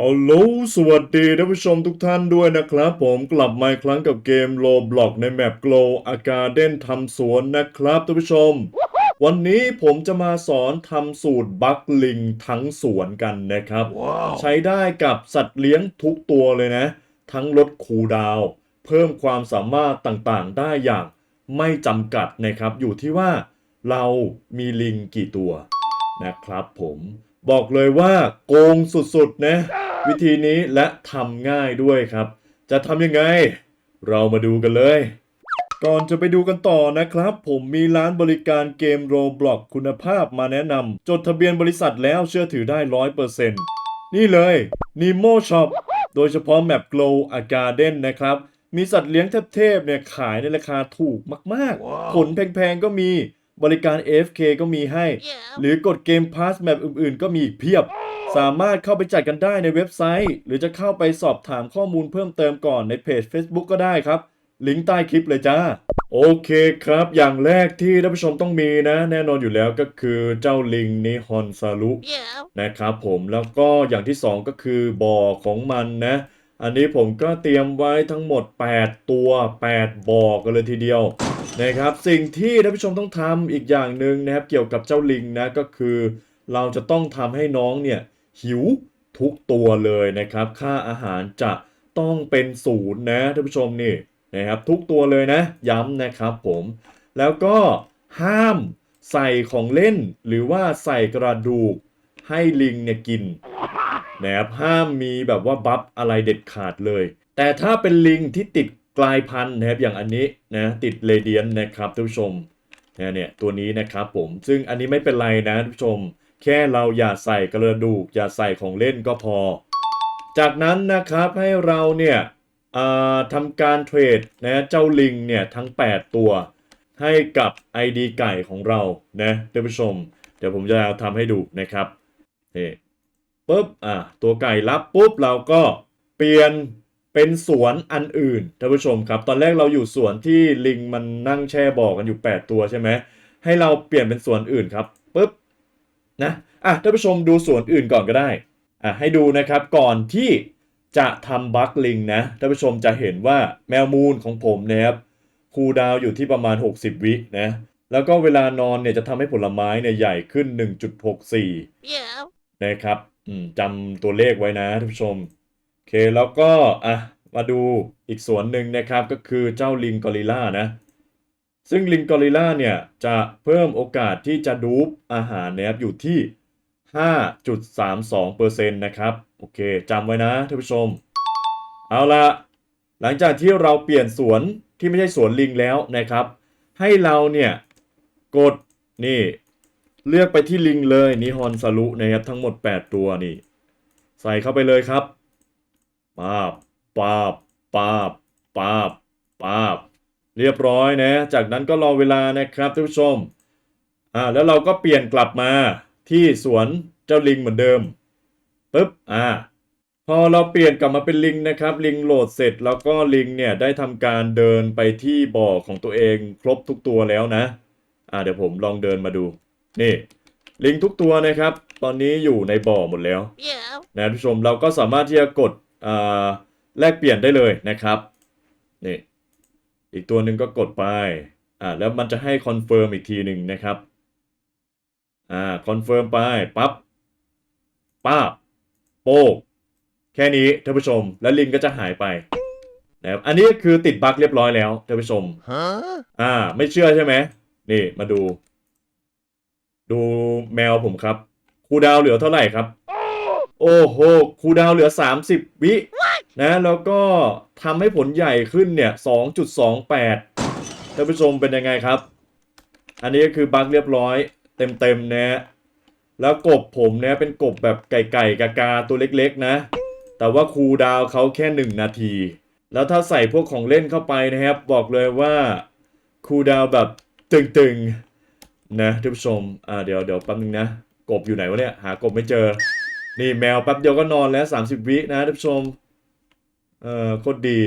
ฮัลโหลสวัสดีท่านผู้ชมทุกท่านด้วยนะครับ ผมกลับมาอีกครั้งกับเกม Roblox ในแมป Glow a Garden ทำสวนนะครับท่านผู้ชม วันนี้ผมจะมาสอนทำสูตรบัคลิงทั้งสวนกันนะครับใช้ได้กับสัตว์เลี้ยงทุกตัวเลยนะ ทั้งลดคูลดาวน์เพิ่มความสามารถต่างๆ ได้อย่างไม่จำกัดนะครับ อยู่ที่ว่าเรามีลิงกี่ตัวนะครับผมบอกเลยว่าโกงสุดๆนะ วิธีนี้และทำง่ายด้วยครับ จะทำยังไง เรามาดูกันเลย ก่อนจะไปดูกันต่อนะครับ ผมมีร้านบริการเกม Roblox คุณภาพมาแนะนำจดทะเบียนบริษัทแล้วเชื่อถือได้100%นี่เลย Nemo Shop โดยเฉพาะแมป Glow a Garden นะครับ มีสัตว์เลี้ยงเทพๆเนี่ยขายในราคาถูกมากๆ ผลแพงๆก็มี บริการ AFK ก็มีให้ หรือกดเกมพาสแมปอื่นๆ ก็มีอีกเพียบ สามารถเข้าไปจัดกันได้ในเว็บไซต์ หรือจะเข้าไปสอบถามข้อมูลเพิ่มเติมก่อนในเพจ Facebook ก็ได้ครับ ลิงก์ใต้คลิปเลยจ้า โอเคครับ อย่างแรกที่ท่านผู้ชมต้องมีนะ แน่นอนอยู่แล้วก็คือเจ้าลิงนิฮอนซารุ Yeah. นะครับผมแล้วก็อย่างที่สองก็คือบ่อของมันนะ อันนี้ผมก็เตรียมไว้ทั้งหมด 8 ตัว 8บ่อกันเลยทีเดียว นะครับสิ่งที่ท่านผู้ชมต้องทำอีกอย่างหนึ่งนะครับเกี่ยวกับเจ้าลิงนะก็คือเราจะต้องทำให้น้องเนี่ยหิวทุกตัวเลยนะครับ ค่าอาหารจะต้องเป็นศูนย์นะท่านผู้ชมนี่นะครับทุกตัวเลยนะย้ำนะครับผมแล้วก็ห้ามใส่ของเล่น หรือว่าใส่กระดูกให้ลิงเนี่ยกินนะครับห้ามมีแบบว่าบัฟอะไรเด็ดขาดเลย แต่ถ้าเป็นลิงที่ติด กลายพันธุ์นะครับอย่างอันนี้นะติดเรเดียนนะครับท่านผู้ชมนะเนี่ยตัวนี้นะครับผมซึ่งอันนี้ไม่เป็นไรนะท่านผู้ชม แค่เราอย่าใส่กระดูกอย่าใส่ของเล่นก็พอ จากนั้นนะครับให้เราเนี่ยทำการเทรดนะเจ้าลิงเนี่ยทั้ง 8 ตัว ให้กับ ID ไก่ของเรานะท่านผู้ชม เดี๋ยวผมจะทำให้ดูนะครับนี่ปุ๊บอะตัวไก่รับปุ๊บเราก็เปลี่ยน เป็นสวนอันอื่นท่านผู้ชมครับ ตอนแรกเราอยู่สวนที่ลิงมันนั่งแช่บ่อกันอยู่ 8 ตัวใช่ไหมให้เราเปลี่ยนเป็นสวนอื่นครับปุ๊บนะอะท่านผู้ชมดูสวนอื่นก่อนก็ได้อะให้ดูนะครับก่อนที่จะทำบัคลิงนะท่านผู้ชมจะเห็นว่าแมวมูนของผมนะครับคูลดาวน์อยู่ที่ประมาณ 60 วินะแล้วก็เวลานอนเนี่ยจะทำให้ผลไม้เนี่ยใหญ่ขึ้น 1.64 Yeah. นะครับอืมจำตัวเลขไว้นะท่านผู้ชมโอเคแล้วก็อะมาดูอีกส่วนหนึ่งนะครับก็คือเจ้าลิงกอริล่านะ ซึ่งลิงกอริล่าเนี่ยจะเพิ่มโอกาสที่จะดูปอาหารนะครับอยู่ที่ 5.32%นะครับโอเคจำไว้นะท่านผู้ชม เอาละหลังจากที่เราเปลี่ยนสวนที่ไม่ใช่สวนลิงแล้วนะครับ ให้เราเนี่ยกดนี่เลือกไปที่ลิงเลยนิฮอนซารุนะครับทั้งหมด 8 ตัวนี่ ใส่เข้าไปเลยครับ ปาบปาบปาบปาบปาบเรียบร้อยนะ จากนั้นก็รอเวลานะครับท่านผู้ชมอ่าแล้วเราก็เปลี่ยนกลับมาที่สวนเจ้าลิงเหมือนเดิมปึ๊บอ่าพอเราเปลี่ยนกลับมาเป็นลิงนะครับ ลิงโหลดเสร็จแล้วก็ลิงเนี่ยได้ทำการเดินไปที่บ่อของตัวเองครบทุกตัวแล้วนะอ่าเดี๋ยวผมลองเดินมาดูนี่ลิงทุกตัวนะครับ ตอนนี้อยู่ในบ่อหมดแล้ว Yeah. นะท่านผู้ชมเราก็สามารถที่จะกดอ่า แลกเปลี่ยนได้เลยนะครับนี่อีกตัวหนึ่งก็กดไปอ่าแล้วมันจะให้คอนเฟิร์มอีกทีหนึ่งนะครับอ่าคอนเฟิร์มไปปั๊บป้าบโป้แค่นี้ท่านผู้ชม แล้วลิงก็จะหายไปนะครับอันนี้คือติดบั๊กเรียบร้อยแล้วท่านผู้ชม Huh? อ่า ไม่เชื่อใช่ไหมนี่มาดู ดูแมวผมครับ คูดาวเหลือเท่าไหร่ครับ โอ้โหคูดาวเหลือ 30 วินะแล้วก็ทำให้ผลใหญ่ขึ้นเนี่ย2.28ท่านผู้ชมเป็นยังไงครับ อันนี้ก็คือบั๊กเรียบร้อยเต็มๆนะ แล้วกบผมเนี่ยเป็นกบแบบไก่ๆกากาตัวเล็กๆนะ แต่ว่าคูดาวเขาแค่ 1 นาที แล้วถ้าใส่พวกของเล่นเข้าไปนะครับ บอกเลยว่าคูดาวแบบตึงๆนะท่านผู้ชมอ่าเดี๋ยวเดี๋ยวแป๊บนึงนะ กบอยู่ไหนวะเนี่ยหากบไม่เจอ นี่แมวแป๊บเดียวก็นอนแล้ว 30 วินะท่านผู้ชม เอ่อโคตรดี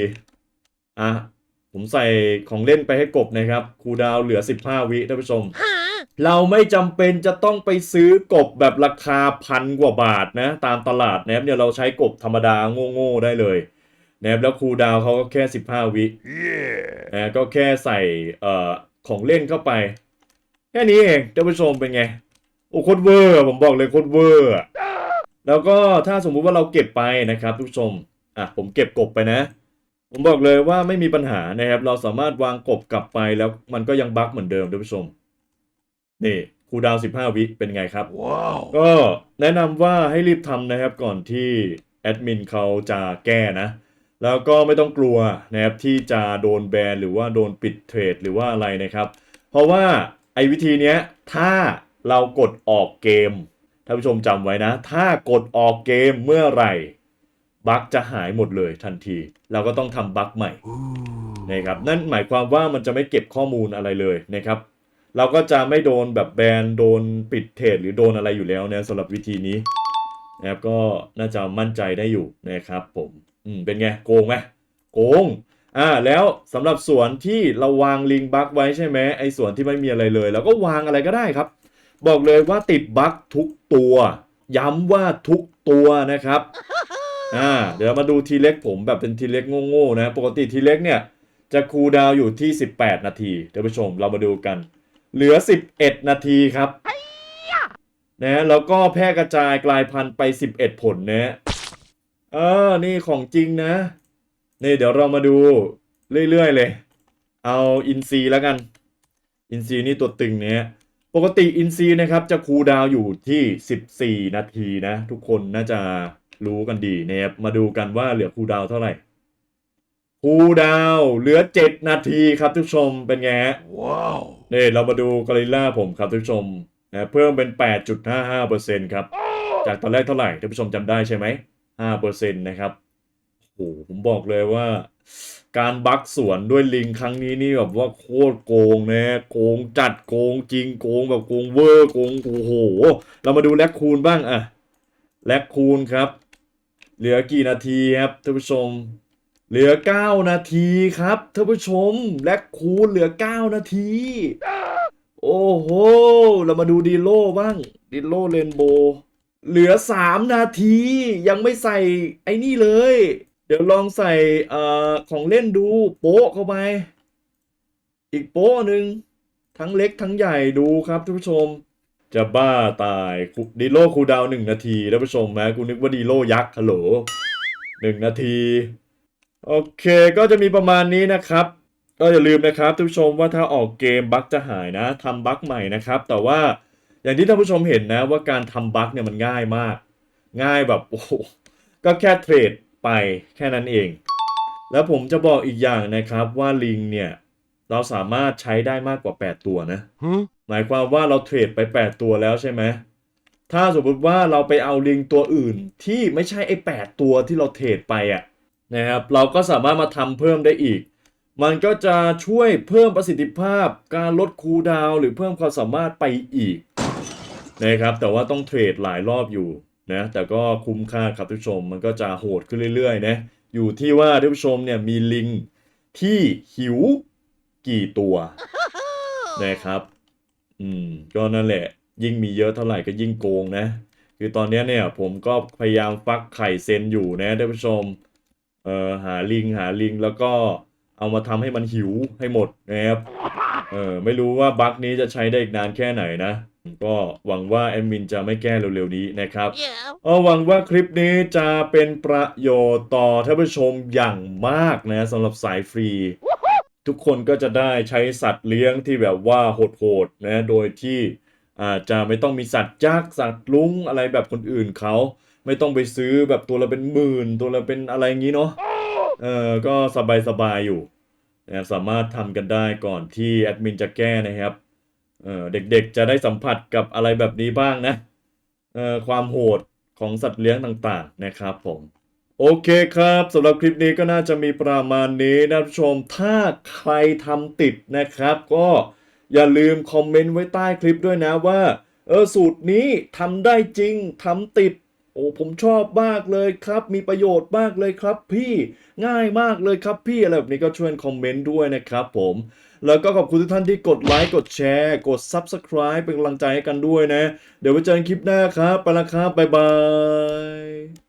อะ ผมใส่ของเล่นไปให้กบนะครับ คูลดาวน์เหลือ 15 วิท่านผู้ชม Huh? เราไม่จำเป็นจะต้องไปซื้อกบแบบราคาพันกว่าบาทนะ ตามตลาดนะครับเนี่ยเราใช้กบธรรมดาโง่ๆได้เลยนะครับแล้วคูลดาวน์เขาก็แค่ 15 วินะก็แค่ใส่เอ่อของเล่นเข้าไป แค่นี้เองท่านผู้ชมเป็นไง โอ้โคตรเวอร์อะผมบอกเลยโคตรเวอร์อะ แล้วก็ถ้าสมมุติว่าเราเก็บไปนะครับทุกผู้ชมอะผมเก็บกบไปนะ ผมบอกเลยว่าไม่มีปัญหานะครับ เราสามารถวางกบกลับไปแล้วมันก็ยังบั๊กเหมือนเดิมท่านผู้ชมนี่คูลดาวน์15วิเป็นไงครับ Wow. ก็แนะนำว่าให้รีบทำนะครับก่อนที่แอดมินเขาจะแก้นะ แล้วก็ไม่ต้องกลัวนะครับที่จะโดนแบนหรือว่าโดนปิดเทรดหรือว่าอะไรนะครับ เพราะว่าไอ้วิธีเนี้ยถ้าเรากดออกเกม ท่านผู้ชมจำไว้นะ ถ้ากดออกเกมเมื่อไหร่บั๊กจะหายหมดเลยทันที เราก็ต้องทำบั๊กใหม่ Ooh. นะครับนั่นหมายความว่ามันจะไม่เก็บข้อมูลอะไรเลยนะครับ เราก็จะไม่โดนแบบแบนโดนปิดเทรดหรือโดนอะไรอยู่แล้วนะสำหรับวิธีนี้นะครับก็น่าจะมั่นใจได้อยู่นะครับผมอืมเป็นไงโกงไหมโกงอ่าแล้วสำหรับส่วนที่เราวางลิงบั๊กไว้ใช่ไหมไอ้ส่วนที่ไม่มีอะไรเลยเราก็วางอะไรก็ได้ครับ บอกเลยว่าติดบั๊กทุกตัว ย้ำว่าทุกตัวนะครับอ่าเดี๋ยวมาดูทีเล็กผมแบบเป็นทีเล็กโง่ๆนะ ปกติทีเล็กเนี่ย จะคูลดาวน์อยู่ที่ 18 นาทีท่านผู้ชมเรามาดูกัน เหลือ 11 นาทีครับนะแล้วก็แพร่กระจายกลายพันธุ์ไป 11 ผลนะเออนี่ของจริงนะ นี่เดี๋ยวเรามาดูเรื่อยๆเลย เอาอินซีแล้วกัน อินซีนี่ตัวตึงเนี่ย ปกติอินซีนะครับจะคูลดาวน์อยู่ที่ 14 นาทีนะ ทุกคนน่าจะรู้กันดีนะครับมาดูกันว่าเหลือคูลดาวน์เท่าไหร่คูลดาวน์เหลือ 7 นาทีครับทุกผู้ชมเป็นไงฮะ Wow. นี่เรามาดูกอริลล่าผมครับท่านผู้ชมนะเพิ่มเป็น 8.55%ครับ จากตอนแรกเท่าไหร่ท่านผู้ชมจำได้ใช่ไหม5%นะครับ โอ้โหผมบอกเลยว่า การบักสวนด้วยลิงครั้งนี้นี่แบบว่าโคตรโกงนะโกงจัดโกงจริงโกงแบบโกงเวอร์โกงโอ้โห เรามาดูแลคคูณบ้างอะแลคคูณครับ เหลือกี่นาทีครับท่านผู้ชม เหลือ 9 นาทีครับท่านผู้ชมและคูณเหลือ 9 นาที โอ้โห เรามาดูดีโลบ้างดีโลเรนโบว์เหลือ 3 นาทียังไม่ใส่ไอ้นี่เลย เดี๋ยวลองใส่เอ่อของเล่นดูโป๊ะเข้าไป อีกโป๊ะหนึ่งทั้งเล็กทั้งใหญ่ดูครับท่านผู้ชม จะบ้าตายดีโลคูดาวหนึ่งนาทีท่านผู้ชมนะกูนึกว่าดีโลยักษ์ฮัลโหลหนึ่งนาที โอเคก็จะมีประมาณนี้นะครับ ก็อย่าลืมนะครับท่านผู้ชมว่าถ้าออกเกมบั๊กจะหายนะทำบั๊กใหม่นะครับ แต่ว่าอย่างที่ท่านผู้ชมเห็นนะว่าการทำบั๊กเนี่ยมันง่ายมาก ง่ายแบบโอ้ก็แค่เทรด ไปแค่นั้นเอง แล้วผมจะบอกอีกอย่างนะครับว่าลิงเนี่ย เราสามารถใช้ได้มากกว่า 8 ตัวนะ Huh? หมายความว่าเราเทรดไป 8 ตัวแล้วใช่ไหม ถ้าสมมติว่าเราไปเอาลิงตัวอื่นที่ไม่ใช่ไอ้8ตัวที่เราเทรดไปอะนะครับ เราก็สามารถมาทำเพิ่มได้อีก มันก็จะช่วยเพิ่มประสิทธิภาพ การลดคูลดาวน์หรือเพิ่มความสามารถไปอีกนะครับ แต่ว่าต้องเทรดหลายรอบอยู่ นะแต่ก็คุ้มค่าครับท่านผู้ชมมันก็จะโหดขึ้นเรื่อยๆนะอยู่ที่ว่าท่านผู้ชมเนี่ยมีลิงที่หิวกี่ตัวนะครับ อืมก็นั่นแหละ ยิ่งมีเยอะเท่าไหร่ก็ยิ่งโกงนะ คือตอนเนี้ยเนี่ย ผมก็พยายามฟักไข่เซนอยู่นะท่านผู้ชม เอ่อหาลิงหาลิงแล้วก็เอามาทำให้มันหิวให้หมดนะครับ เออไม่รู้ว่าบั๊กนี้จะใช้ได้อีกนานแค่ไหนนะ ก็หวังว่าแอดมินจะไม่แก้เร็วๆนี้นะครับ Yeah. เออหวังว่าคลิปนี้จะเป็นประโยชน์ต่อท่านผู้ชมอย่างมากนะสำหรับสายฟรี ทุกคนก็จะได้ใช้สัตว์เลี้ยงที่แบบว่าโหดๆนะโดยที่อาจจะไม่ต้องมีสัตว์ยักษ์สัตว์ลุงอะไรแบบคนอื่นเขาไม่ต้องไปซื้อแบบตัวละเป็นหมื่น ตัวละเป็นอะไรงี้เนาะเออก็สบายๆอยู่นะสามารถทำกันได้ก่อนที่แอดมินจะแก้นะครับ เด็กๆจะได้สัมผัสกับอะไรแบบนี้บ้างนะความโหดของสัตว์เลี้ยงต่างๆนะครับผม โอเคครับสำหรับคลิปนี้ก็น่าจะมีประมาณนี้นะผู้ชมถ้าใครทำติดนะครับ ก็อย่าลืมคอมเมนต์ไว้ใต้คลิปด้วยนะว่า เออสูตรนี้ทำได้จริงทำติด โอ้ผมชอบมากเลยครับ มีประโยชน์มากเลยครับ พี่ง่ายมากเลยครับพี่อะไรแบบนี้ก็ช่วยคอมเมนต์ด้วยนะครับผม แล้วก็ขอบคุณทุกท่านที่กดไลค์กดแชร์ กด Subscribe เป็นกำลังใจให้กันด้วยนะ เดี๋ยวไว้เจอกันคลิปหน้าครับ ไปละครับ บ๊ายบาย